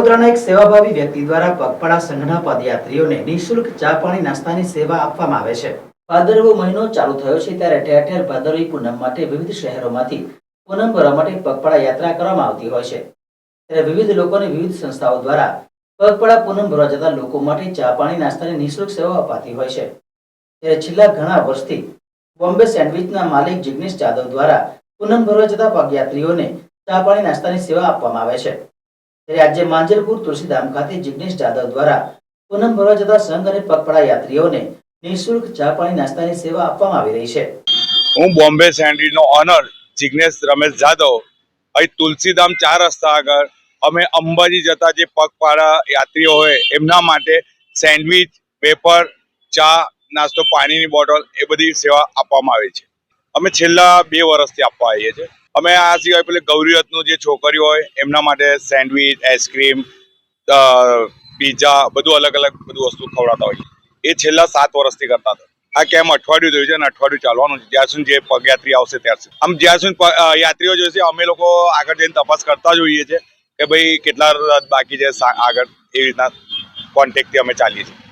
વડોદરાના એક સેવાભાવી વ્યક્તિ દ્વારા પગપાળા સંઘના પદયાત્રીઓને નિઃશુલ્ક ચા પાણી નાસ્તાની સેવા આપવામાં આવે છે. ભાદરવો મહિનો ચાલુ થયો છે ત્યારે ઠેર ઠેર ભાદરવી પૂનમ માટે વિવિધ શહેરોમાંથી પૂનમ ભરવા માટે પગપાળા યાત્રા કરવામાં આવતી હોય છે. ત્યારે વિવિધ લોકોને વિવિધ સંસ્થાઓ દ્વારા પગપાળા પૂનમ ભરવા જતા લોકો માટે ચા પાણી નાસ્તાની નિઃશુલ્ક સેવા અપાતી હોય છે. ત્યારે છેલ્લા ઘણા વર્ષથી બોમ્બે સેન્ડવિચના માલિક જિગ્નેશ જાદવ દ્વારા પૂનમ ભરવા જતા પગયાત્રીઓને ચા પાણી નાસ્તાની સેવા આપવામાં આવે છે. ત્યારે આજે તુલસીધામ ખાતે જિગ્નેશ જાદવ દ્વારા પૂનમ ભરવા જતા સંઘ અને પગપાળા યાત્રીઓને નિઃશુલ્ક ચા પાણી નાસ્તાની સેવા આપવામાં આવી રહી છે. હું બોમ્બે સેન્ડવીચનો ઓનર જિગ્નેશ રમેશ જાદવ. અહીં તુલસીધામ ચાર રસ્તા આગળ અમે અંબાજી જતા જે પગપાળા યાત્રીઓ હોય એમના માટે સેન્ડવીચ, પેપર, ચા, નાસ્તો, પાણીની બોટલ એ બધી સેવા આપવામાં આવે છે. અમે છેલ્લા બે વર્ષથી આપવા આવીએ છીએ. અમે આ સિવાય પેલી ગૌરીરથનું જે છોકરીઓ હોય, એમના માટે સેન્ડવીચ, આઈસ્ક્રીમ પીઝા, બધું અલગ અલગ બધું વસ્તુ ખવડાવતા હોય એ છેલ્લા સાત વર્ષથી કરતા હતા. આ કેમ અઠવાડિયું થયું છે અને અઠવાડિયું ચાલવાનું છે. જ્યાં સુધી જે પગયાત્રી આવશે ત્યાં સુધી. આમ જ્યાં સુધી યાત્રીઓ જોઈશે અમે લોકો આગળ જઈને તપાસ કરતા જ છે કે ભાઈ કેટલા રથ બાકી છે આગળ એવી રીતના કોન્ટેક્ટથી અમે ચાલીએ છીએ.